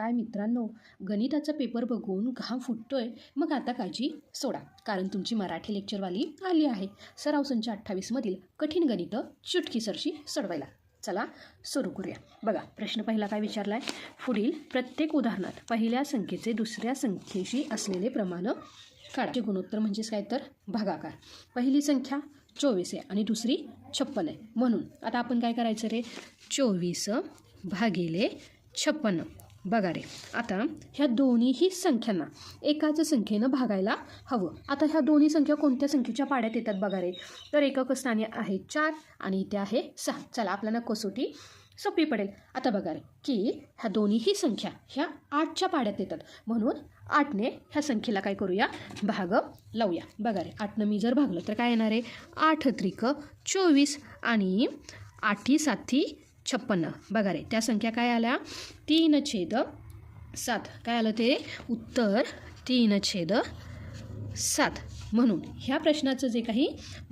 काय मित्रांनो गणिताचा पेपर बघून घाम फुटतोय. मग आता काळजी सोडा कारण तुमची मराठी लेक्चरवाली आली आहे. सराव संच अठ्ठावीसमधील कठीण गणितं चुटकीसरशी सोडवायला. चला सुरू करूया. बघा प्रश्न पहिला काय विचारला आहे पुढील प्रत्येक उदाहरणात पहिल्या संख्येचे दुसऱ्या संख्येशी असलेले प्रमाण काढायचे गुणोत्तर म्हणजेच काय तर? भागाकार. पहिली संख्या चोवीस आहे आणि दुसरी छप्पन आहे. म्हणून आता आपण काय करायचं रे? चोवीस भागिले छप्पन्न बघा रे. आता ह्या दोन्हीही संख्यांना एकाच संख्येनं भागायला हवं. आता ह्या दोन्ही संख्या कोणत्या संख्येच्या पाड्यात येतात बघा रे? तर एकक स्थानी आहे चार आणि इथे आहे सहा. चला आपल्याला कसोटी सोपी पडेल. आता बघा रे की ह्या दोन्हीही संख्या ह्या आठच्या पाड्यात येतात. म्हणून आठने ह्या संख्येला काय करूया? भाग लावूया. बघा रे आठनं मी जर भागलं तर काय येणार आहे? आठ त्रिक चोवीस आणि आठी साथी छप्पन्न. बघा रे त्या संख्या काय आल्या? तीन छेद सात. काय आलं ते? उत्तर तीन छेद सात. म्हणून ह्या प्रश्नाचं जे काही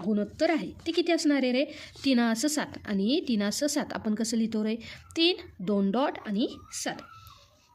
गुणोत्तर आहे ते किती असणार आहे रे? तीनास सात आणि तीनास सात. आपण कसं लिहितो रे? तीन दोन डॉट आणि सात.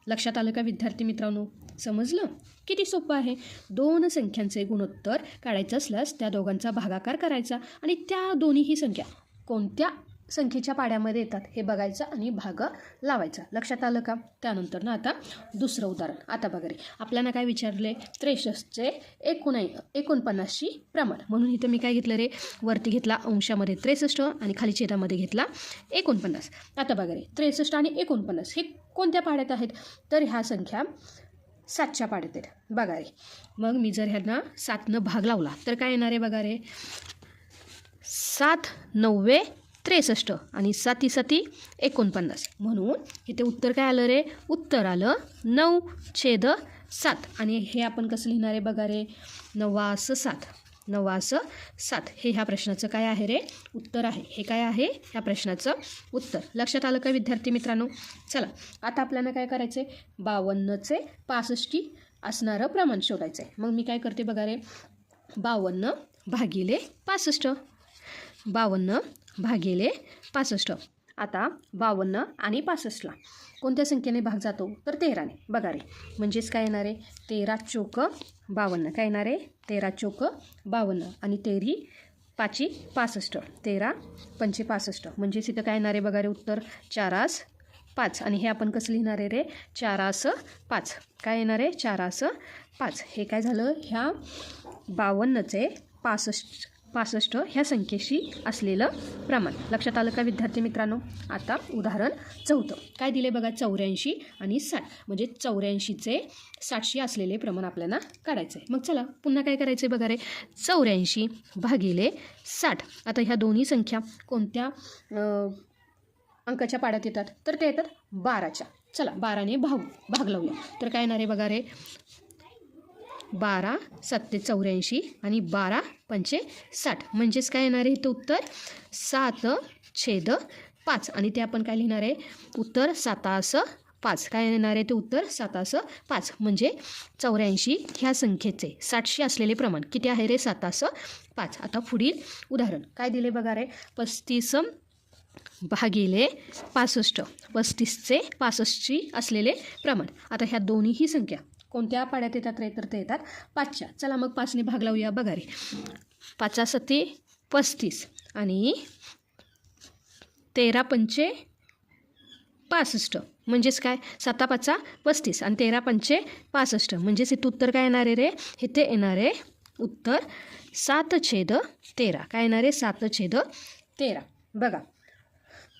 लक्षात आलं का विद्यार्थी मित्रांनो? समजलं? किती सोपं आहे. दोन संख्यांचे गुणोत्तर काढायचं असल्यास त्या दोघांचा भागाकार करायचा आणि त्या दोन्हीही संख्या कोणत्या? संख्येच्या पाड्यामध्ये येतात. हे बघायचं आणि भाग लावायचा. लक्षात आलं का? त्यानंतर ना आता दुसरं उदाहरण. आता बघा रे. आपल्याला काय विचारले? त्रेसष्टचे एकोणाई एकोणपन्नासशी प्रमाण. म्हणून इथं मी काय घेतलं रे? वरती घेतला अंशामध्ये त्रेसष्ट आणि खाली छेदामध्ये घेतला एकोणपन्नास. आता बघा रे. त्रेसष्ट आणि एकोणपन्नास हे कोणत्या पाड्यात आहेत? तर ह्या संख्या सातच्या पाड्यात आहेत. बघा रे. मग मी जर ह्यांना सातनं भाग लावला तर काय येणार आहे बघा रे? सात नव्वे त्रेसष्ट आणि साती सती एकोणपन्नास. म्हणून इथे उत्तर काय आलं रे? उत्तर आलं नऊ छेद सात. आणि हे आपण कसं लिहिणार आहे बघा रे? नवास सात. नवास सात. हे ह्या प्रश्नाचं काय आहे रे? उत्तर आहे. हे काय आहे? ह्या प्रश्नाचं उत्तर. लक्षात आलं का विद्यार्थी मित्रांनो? चला. आता आपल्याला काय करायचं आहे बावन्नचे पासष्टी असणारं प्रमाण शोधायचं आहे मग मी काय करते बघा रे? बावन्न भागिले पासष्ट. बावन्न भागिले पासष्ट. आता बावन्न आणि पासष्टला. कोणत्या संख्येने भाग जातो? तर तेराने. बघा रे. म्हणजेच काय येणार आहे? तेरा चोक बावन्न. काय येणार आहे? तेरा चोक बावन्न. आणि तेरी पाची पासष्ट. तेरा पंचे पासष्ट. म्हणजेच इथं काय येणार आहे? बघा रे उत्तर. चारास पाच. आणि हे आपण कसं लिहिणार आहे रे? चारास पाच. काय येणार आहे? चारास पाच. हे काय झालं? ह्या बावन्नचे पासष्ट पासष्ट ह्या संख्येशी असलेलं प्रमाण. लक्षात आलं का विद्यार्थी मित्रांनो? आता उदाहरण चौथं. काय दिले बघा चौऱ्याऐंशी आणि साठ. म्हणजे चौऱ्याऐंशीचे साठशी असलेले प्रमाण आपल्याला काढायचं आहे मग चला पुन्हा काय करायचं आहे बघा रे? चौऱ्याऐंशी भागिले साठ. आता ह्या दोन्ही संख्या कोणत्या अंकाच्या पाड्यात येतात? तर ते येतात बाराच्या. चला बाराने भाग भाग लावूया. तर काय येणार आहे बघा रे? बारा सत्ते चौऱ्याऐंशी आणि बारा पंचे साठ. म्हणजेच काय येणार आहे ते उत्तर? सात छेद पाच. आणि ते आपण काय लिहिणार आहे? उत्तर सातास पाच. काय येणार आहे ते उत्तर? सातास पाच. म्हणजे चौऱ्याऐंशी ह्या संख्येचे सातशे असलेले प्रमाण किती आहे रे? सातास पाच. आता पुढील उदाहरण. काय दिले बघा रे? पस्तीस भागिले पासष्ट. पस्तीसचे पासष्टची असलेले प्रमाण. आता ह्या दोन्हीही संख्या कोणत्या पाड्यात येतात रे? तर ते येतात पाचच्या. चला मग पाचने भाग लावूया. बघा रे. पाचा सत्ते पस्तीस आणि तेरा पंचे पासष्ट. म्हणजेच काय? साता पाचा पस्तीस आणि तेरा पंचे पासष्ट. म्हणजेच इथं उत्तर काय येणार आहे रे? इथे येणार आहे उत्तर सात छेद तेरा. काय येणार आहे? सात छेद तेरा. बघा.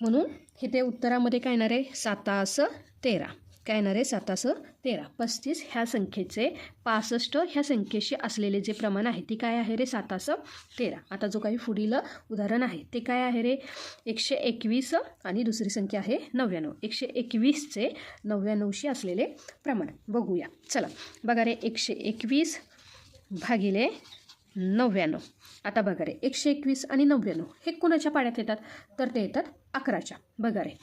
म्हणून इथे उत्तरामध्ये काय येणार आहे? सातास तेरा. काय येणार आहे? सातास तेरा. पस्तीस ह्या संख्येचे पासष्ट ह्या संख्येशी असलेले जे प्रमाण आहे ते काय आहे रे? सातास तेरा. आता जो काही पुढील उदाहरण आहे ते काय आहे रे? एकशे एकवीस आणि दुसरी संख्या आहे नव्याण्णव. एकशे एकवीसचे नव्याण्णवशी असलेले प्रमाण. बघूया. चला. बघा रे एकशे एकवीस भागिले नव्याण्णव. आता बघा रे एकशे एकवीस आणि नव्याण्णव हे कोणाच्या पाड्यात येतात? तर ते येतात अकराच्या. बघा रे.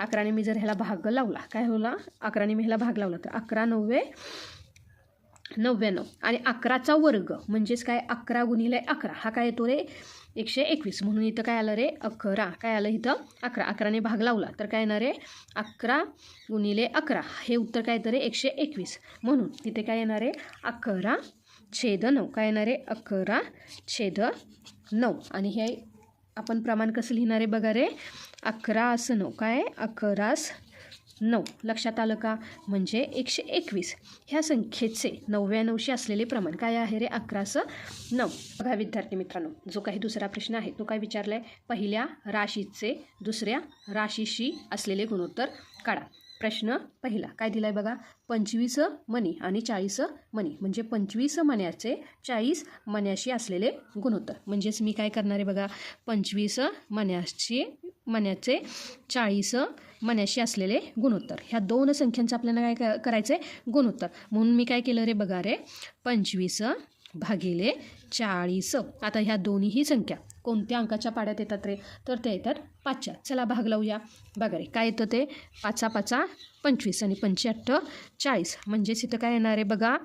अकराने मी जर ह्याला भाग लावला काय होला अकराने मी ह्याला भाग लावला तर अकरा नव्वे नव्याण्णव आणि अकराचा वर्ग म्हणजेच काय? अकरा गुणिले अकरा. हा काय येतो रे? एकशे एकवीस. म्हणून इथं काय आलं रे? अकरा. काय आलं इथं? अकरा. अकराने भाग लावला तर काय येणार आहे अकरा गुणिले अकरा. हे उत्तर काय येतं रे? एकशे एकवीस. म्हणून तिथे काय येणार आहे अकरा छेद नऊ. काय येणार आहे अकरा छेद नऊ. आणि हे आपण प्रमाण कसं लिहिणार आहे बघा रे? अकरा असं नऊ. काय? अकरास नऊ. लक्षात आलं का? म्हणजे एकशे एकवीस. ह्या संख्येचे नव्याण्णवशे असलेले प्रमाण काय आहे रे? अकरासं नऊ. बघा विद्यार्थी मित्रांनो जो काही दुसरा प्रश्न आहे तो काय विचारला आहे पहिल्या राशीचे दुसऱ्या राशीशी असलेले गुणोत्तर काढा. प्रश्न पहिला. काय दिला आहे बघा? पंचवीस मणी आणि चाळीस मणी. म्हणजे पंचवीस मण्याचे चाळीस मण्याशी असलेले गुणोत्तर. म्हणजेच मी काय करणार आहे बघा? पंचवीस मण्याची मण्याचे चाळीस मण्याशी असलेले गुणोत्तर. ह्या दोन संख्यांचं आपल्याला काय क- करायचं आहे गुणोत्तर. म्हणून मी काय केलं रे बघा रे? पंचवीस भागिले चाळीस. आता ह्या दोन्हीही संख्या कोणत्या अंकाच्या पाड्यात येतात रे? तर ते येतात पाचच्या. चला भाग लावूया. बघा रे काय येतं ते? पाचा पाचा पंचवीस आणि पंच्याहत्तर चाळीस. म्हणजेच इथं काय येणार आहे बघा?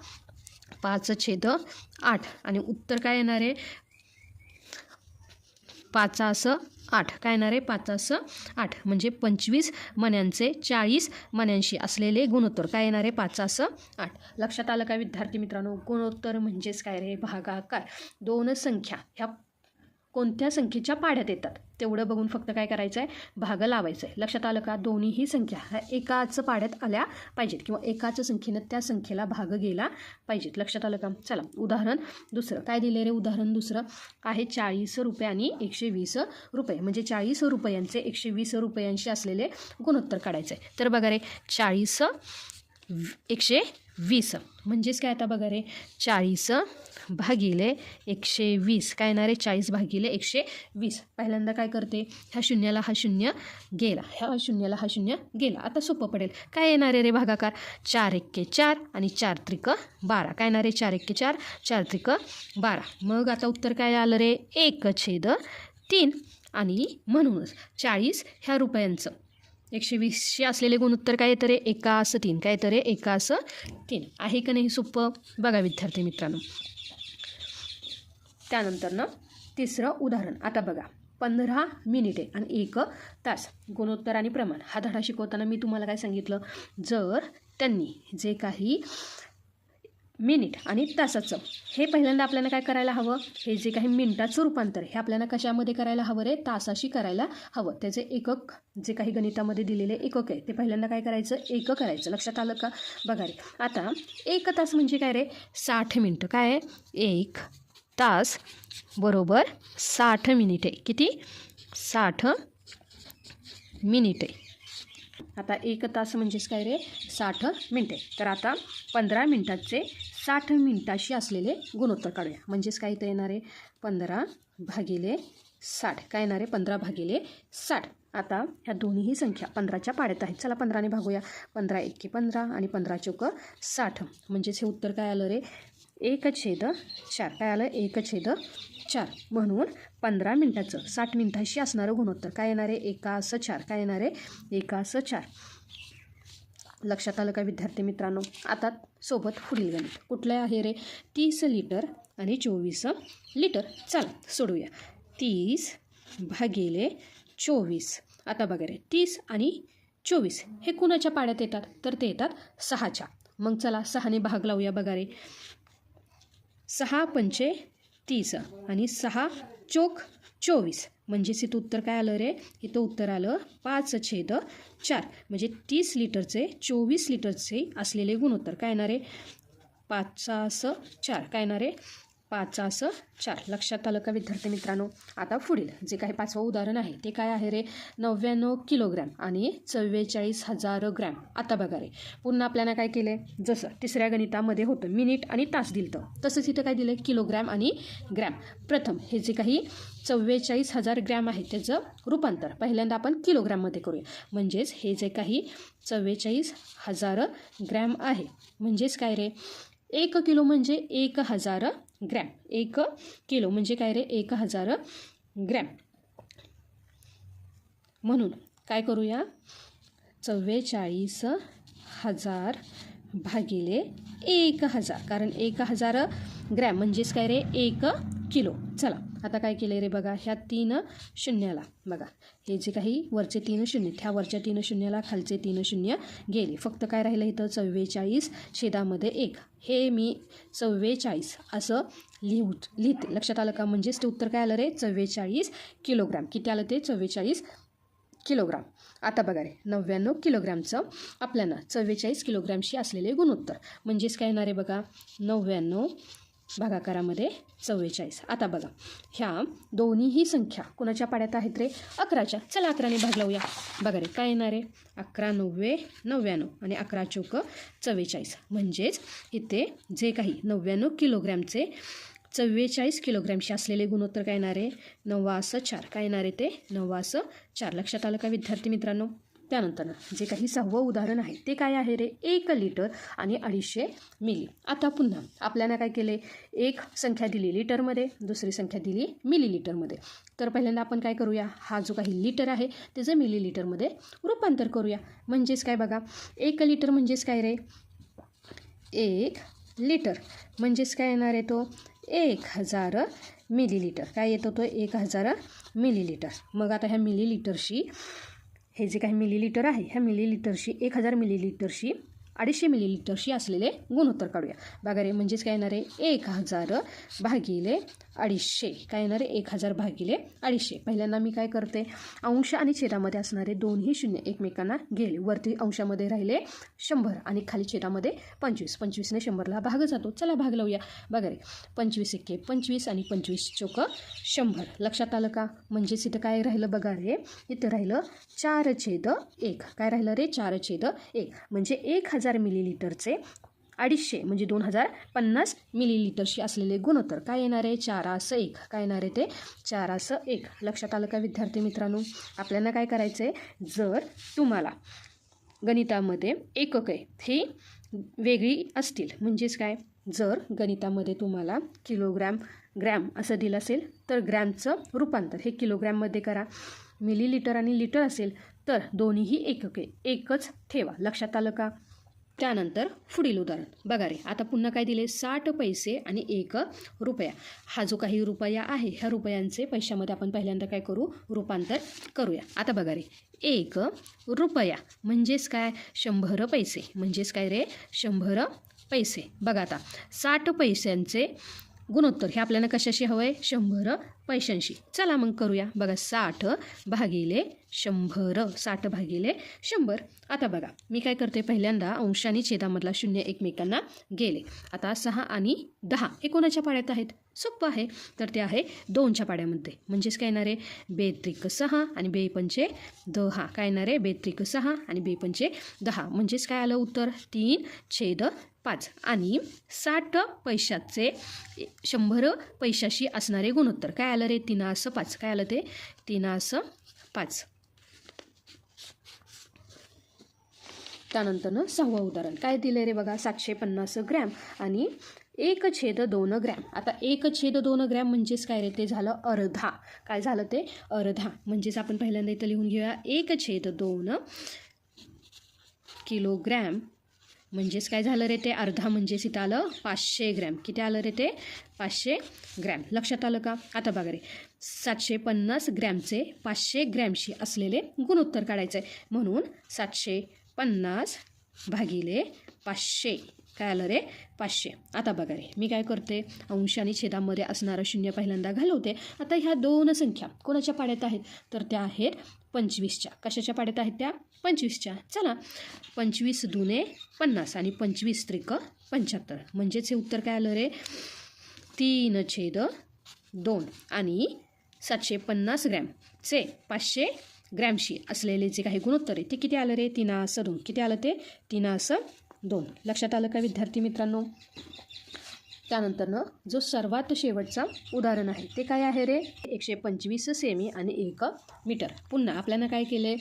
पाच छेद आठ. आणि उत्तर काय येणार आहे? पाचा असं आठ. काय येणार आहे? पाच असं आठ. म्हणजे पंचवीस मण्यांचे चाळीस मण्यांशी असलेले गुणोत्तर. काय येणार आहे? पाच असं आठ. लक्षात आलं काय विद्यार्थी मित्रांनो? गुणोत्तर म्हणजेच काय रे? भागाकार. दोन संख्या. ह्या कोणत्या संख्येच्या पाड्यात येतात? तेवढं बघून फक्त काय करायचं आहे भाग लावायचं आहे लक्षात आलं का? दोन्हीही संख्या ह्या एकाच पाड्यात आल्या पाहिजेत किंवा एकाच संख्येनं त्या संख्येला भाग गेला पाहिजेत. लक्षात आलं का? चला उदाहरण दुसरं. काय दिले रे उदाहरण दुसरं? आहे चाळीस रुपये आणि एकशे वीस रुपये. म्हणजे चाळीस रुपयांचे एकशे वीस रुपयांशी असलेले गुणोत्तर काढायचं आहे तर बघा रे चाळीस एकशे वीस. म्हणजेच काय आता बघा रे? चाळीस भागिले एकशे वीस. काय येणार आहे? चाळीस भागिले एकशे वीस. पहिल्यांदा काय करते? ह्या शून्याला हा शून्य गेला. ह्या शून्याला हा शून्य गेला. आता सोपं पडेल. काय येणार आहे रे भागाकार? चार एक्के चार आणि चार त्रिक बारा. काय येणार आहे? चार एक्के चार चार त्रिक बारा. मग आता उत्तर काय आलं रे? एक छेद तीन आणि म्हणूनच चाळीस ह्या रुपयांचं. एकशे वीसशे असलेले गुणोत्तर काय येतं रे एका असं तीन काय येतं रे एका असं तीन. आहे का नाही सोपं? बघा विद्यार्थी मित्रांनो. त्यानंतर ना तिसरं उदाहरण. आता बघा पंधरा मिनिटे आणि एक तास. गुणोत्तर आणि प्रमाण. हा धडा शिकवताना मी तुम्हाला काय सांगितलं? जर त्यांनी जे काही मिनिट आणि तासाचं. हे पहिल्यांदा आपल्याला काय करायला हवं? हे जे काही मिनिटाचं रूपांतर हे आपल्याला कशामध्ये करायला हवं रे? तासाशी करायला हवं. त्याचे एकक जे काही गणितामध्ये दिलेले एकक आहे ते पहिल्यांदा काय करायचं? एक करायचं. लक्षात आलं का? बघा रे. आता एक तास म्हणजे काय रे? साठ मिनटं. काय आहे? एक तास बरोबर साठ मिनिटे. किती? साठ मिनिटे. आता एक तास म्हणजेच काय रे? साठ मिनटे. तर आता पंधरा मिनटाचे साठ मिनटाशी असलेले गुणोत्तर काढूया. म्हणजेच काय इथं येणार आहे? पंधरा भागिले साठ. काय येणार आहे? पंधरा भागिले साठ. आता ह्या दोन्हीही संख्या पंधराच्या पाड्यात आहेत. चला पंधराने भागूया. पंधरा एके पंधरा आणि पंधरा चौक साठ. म्हणजेच हे उत्तर काय आलं रे? एक छेद चार. काय आलं? एक छेद चार. म्हणून पंधरा मिनटाचं साठ मिनटाशी असणारं गुणोत्तर. काय येणार आहे? एका असं चार. काय येणार आहे? एका असं चार. लक्षात आलं का विद्यार्थी मित्रांनो? आता सोबत पुढील गणित. कुठलं आहे रे? तीस लिटर आणि चोवीस लिटर. चला सोडूया. तीस भागिले चोवीस. आता बघा रे तीस आणि चोवीस हे कुणाच्या पाड्यात येतात? तर ते येतात सहाच्या. मग चला सहाने भाग लावूया बघा रे. सहा पंचे तीस आणि सहा चोक चोवीस. म्हणजेच इथं उत्तर काय आलं रे? इथं उत्तर आलं पाच छेद चार. म्हणजे तीस लिटरचे चोवीस लिटरचे असलेले गुणोत्तर. काय येणार आहे? पाच सहा स चार. काय येणार आहे? पाचास चार. लक्षात आलं का विद्यार्थी मित्रांनो? आता पुढील जे काही पाचवं उदाहरण आहे ते काय आहे रे? नव्याण्णव किलोग्रॅम आणि चव्वेचाळीस हजार ग्रॅम. आता बघा रे. पुन्हा आपल्याला काय केलं आहे जसं तिसऱ्या गणितामध्ये होतं मिनिट आणि तास दिलं तसंच इथं काय दिलं आहे किलोग्रॅम आणि ग्रॅम. प्रथम हे जे काही चव्वेचाळीस हजार ग्रॅम आहे त्याचं रूपांतर. पहिल्यांदा आपण किलोग्रॅममध्ये करूया. म्हणजेच हे जे काही चव्वेचाळीस हजार ग्रॅम आहे म्हणजेच काय रे? एक किलो म्हणजे एक हजार ग्रॅम. एक किलो म्हणजे काय रे? एक हजार ग्रॅम. म्हणून काय करूया? चव्वेचाळीस हजार भागिले एक हजार. कारण एक हजार ग्रॅम म्हणजेच काय रे? एक किलो. चला आता काय केलं रे बघा ह्या तीन शून्याला. बघा हे जे काही वरचे तीन शून्य ह्या वरच्या तीन शून्याला खालचे तीन शून्य गेले. फक्त काय राहिलं इथं? चव्वेचाळीस छेदामध्ये एक. हे मी चव्वेचाळीस असं लिहू लिहिते. लक्षात आलं का? म्हणजेच ते उत्तर काय आलं रे? चव्वेचाळीस किलोग्राम. किती आलं ते? चव्वेचाळीस किलोग्राम. आता बघा रे नव्याण्णव किलोग्रामचं आपल्याला चव्वेचाळीस किलोग्रामशी असलेले गुणोत्तर. म्हणजेच काय येणार आहे बघा? नव्याण्णव भागाकारामध्ये चव्वेचाळीस. आता बघा. ह्या दोन्हीही संख्या कुणाच्या पाड्यात आहेत रे? अकराच्या. चला अकराने भाग लावूया. बघा रे काय येणार आहे? अकरा नव्वे नव्याण्णव आणि अकरा चौक चव्वेचाळीस. म्हणजेच इथे जे काही नव्याण्णव किलोग्रॅमचे चव्वेचाळीस किलोग्रॅमशी असलेले गुणोत्तर काय येणार आहे? नव्वासं चार काय येणार आहे ते? नव्वासं चार लक्षात आलं का विद्यार्थी मित्रांनो? त्यानंतर जे काही सहावं उदाहरण आहे ते काय आहे रे? एक लिटर आणि अडीचशे मिली. आता पुन्हा आपल्याला काय केले? एक संख्या दिली लिटरमध्ये दुसरी संख्या दिली मिली लिटरमध्ये तर पहिल्यांदा आपण काय करूया? हा जो काही लिटर आहे त्याचं मिली लिटरमध्ये रूपांतर करूया. म्हणजेच काय बघा? एक लिटर म्हणजेच काय रे? एक लिटर. म्हणजेच काय येणार आहे तो? एक हजार मिलीलिटर. काय येतो तो एक हजार मिलीलिटर. मग आता ह्या मिलीलिटरशी हे जे काही मिलीलिटर आहे ह्या मिलीलिटरशी एक हजार मिलीलिटरशी अडीचशे मिलीलिटरशी असलेले गुणोत्तर काढूया. बघा रे म्हणजेच काय येणार आहे? एक हजार भागिले अडीचशे. काय येणार आहे? एक हजार भागिले अडीचशे. पहिल्यांदा मी काय करते? अंश आणि छेदामध्ये असणारे दोन्ही शून्य एकमेकांना गेले वरती अंशामध्ये राहिले शंभर आणि खाली छेदामध्ये पंचवीस. पंचवीसने शंभरला भाग जातो. चला भाग लावूया. बघा रे. पंचवीस एके पंचवीस आणि पंचवीस चोक शंभर. लक्षात आलं का? म्हणजेच इथं काय राहिलं बघा रे? इथं राहिलं चार छेद एक. काय राहिलं रे? चार छेद एक. म्हणजे एक हजार मिलीलिटरचे अडीचशे म्हणजे दोन हजार पन्नास मिलीलिटरशी असलेले गुणोत्तर. काय येणार आहे? चारासं एक. काय येणार आहे ते? चारासं एक. लक्षात आलं का विद्यार्थी मित्रांनो? आपल्याला काय करायचं आहे जर तुम्हाला गणितामध्ये एकके ही वेगळी असतील. म्हणजेच काय? जर गणितामध्ये तुम्हाला किलोग्रॅम ग्रॅम असं दिलं असेल तर ग्रॅमचं रूपांतर हे किलोग्रॅममध्ये करा. मिलीलिटर आणि लिटर असेल तर दोन्हीही एकके एकच ठेवा. लक्षात आलं का? त्यानंतर पुढील उदाहरण. बघा रे आता पुन्हा काय दिले? साठ पैसे आणि एक रुपया. हा जो काही रुपया आहे ह्या रुपयांचे पैशामध्ये आपण पहिल्यांदा काय करू? रूपांतर करूया. आता बघा रे एक रुपया म्हणजेच काय? शंभर पैसे. म्हणजेच काय रे? शंभर पैसे. बघा आता साठ पैशांचे गुणोत्तर हे आपल्याला कशाशी हवं आहे शंभर पैशांशी. चला मग करूया. बघा साठ भागिले शंभर. साठ भागिले शंभर. आता बघा मी काय करते पहिल्यांदा अंश आणि छेदामधला शून्य एकमेकांना गेले. आता सहा आणि दहा हे कोणाच्या पाड्यात आहेत? सोपं आहे. तर ते आहे दोनच्या पाड्यामध्ये. म्हणजेच काय येणार आहे? बेत्रिक सहा आणि बेपंचे दहा. काय येणार आहे? बेत्रिक सहा आणि बेपंचे दहा. म्हणजेच काय आलं उत्तर? तीन छेद पाच. आणि साठ पैशाचे शंभर पैशाशी असणारे गुणोत्तर. काय आलं रे? तिनास पाच. काय आलं ते? तिनास पाच. त्यानंतरनं सहावं उदाहरण. काय दिलं रे बघा? सातशे पन्नास ग्रॅम आणि एक छेद दोन ग्रॅम. आता एक छेद दोन ग्रॅम म्हणजेच काय रे? ते झालं अर्धा. काय झालं ते? अर्धा. म्हणजेच आपण पहिल्यांदा इथं लिहून घेऊया. एक छेद दोन किलोग्रॅम म्हणजेच काय झालं रे ते अर्धा म्हणजेच इथं आलं पाचशे ग्रॅम. किती आलं रे ते? पाचशे ग्रॅम. लक्षात आलं का? आता बघा रे. सातशे पन्नास ग्रॅमचे पाचशे ग्रॅमशी असलेले गुणोत्तर काढायचं आहे म्हणून सातशे पन्नास भागिले पाचशे. काय आलं रे? पाचशे. आता बघा रे मी काय करते? अंश आणि छेदामध्ये असणारं शून्य पहिल्यांदा घालवते. आता ह्या दोन संख्या कोणाच्या पाड्यात आहेत? तर त्या आहेत पंचवीसच्या. कशाच्या पाड्यात आहेत त्या? पंचवीसच्या. चला. पंचवीस दुने पन्नास आणि पंचवीस त्रिक पंच्याहत्तर. म्हणजेच हे उत्तर काय आलं रे? तीन छेद दोन आणि सातशे पन्नास ग्रॅमचे पाचशे ग्रॅमशी असलेले जे काही गुणोत्तर आहे ते किती आलं रे? तिनास दोन. किती आलं ते? तिनास दोन. लक्षात आलं का विद्यार्थी मित्रांनो? त्यानंतरनं जो सर्वात शेवटचा उदाहरण आहे ते काय आहे रे? एकशे पंचवीस सेमी आणि एक मीटर. पुन्हा आपल्याला काय केले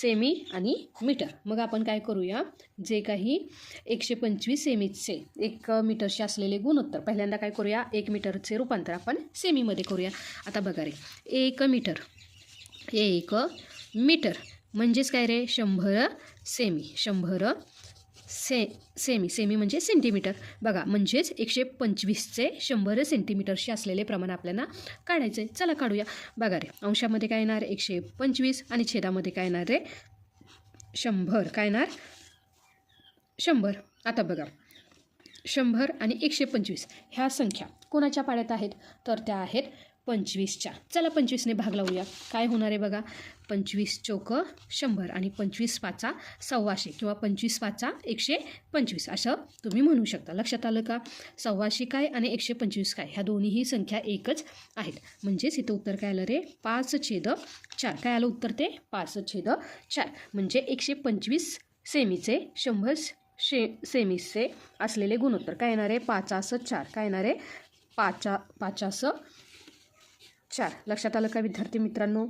सेमी आणि मीटर. मग आपण काय करूया? जे काही एकशे पंचवीस सेमीचे एक मीटरचे असलेले गुणोत्तर पहिल्यांदा काय करूया? एक मीटरचे रूपांतर आपण सेमीमध्ये करूया. आता बघा रे एक मीटर एक मीटर म्हणजेच काय रे? शंभर सेमी. शंभर से सेमी सेमी म्हणजे सेंटीमीटर बघा म्हणजेच एकशे पंचवीसचे शंभर सेंटीमीटरशी असलेले प्रमाण आपल्याला काढायचं आहे चला काढूया. बघा रे अंशामध्ये काय येणार? एकशे पंचवीस आणि छेदामध्ये काय येणार रे? शंभर. काय येणार? शंभर. आता बघा. शंभर आणि एकशे पंचवीस. ह्या संख्या कोणाच्या पाड्यात आहेत? तर त्या आहेत पंचवीसच्या. चला पंचवीसने भाग लावूया. काय होणार आहे बघा? पंचवीस चौक शंभर आणि पंचवीस पाचा सव्वाशे किंवा पंचवीस पाचा एकशे पंचवीस. असं तुम्ही म्हणू शकता. लक्षात आलं का? सव्वाशे काय आणि एकशे पंचवीस काय? ह्या दोन्हीही संख्या एकच आहेत. म्हणजेच इथं उत्तर काय आलं रे? पाच छेद चार. काय आलं उत्तर ते? पाच छेद चार. म्हणजे एकशे पंचवीस सेमीचे शंभर शे सेमीचे असलेले गुणोत्तर. काय येणार आहे? पाचास चार. काय येणार आहे? पाचा पाचासं चार. लक्षात आलं का विद्यार्थी मित्रांनो?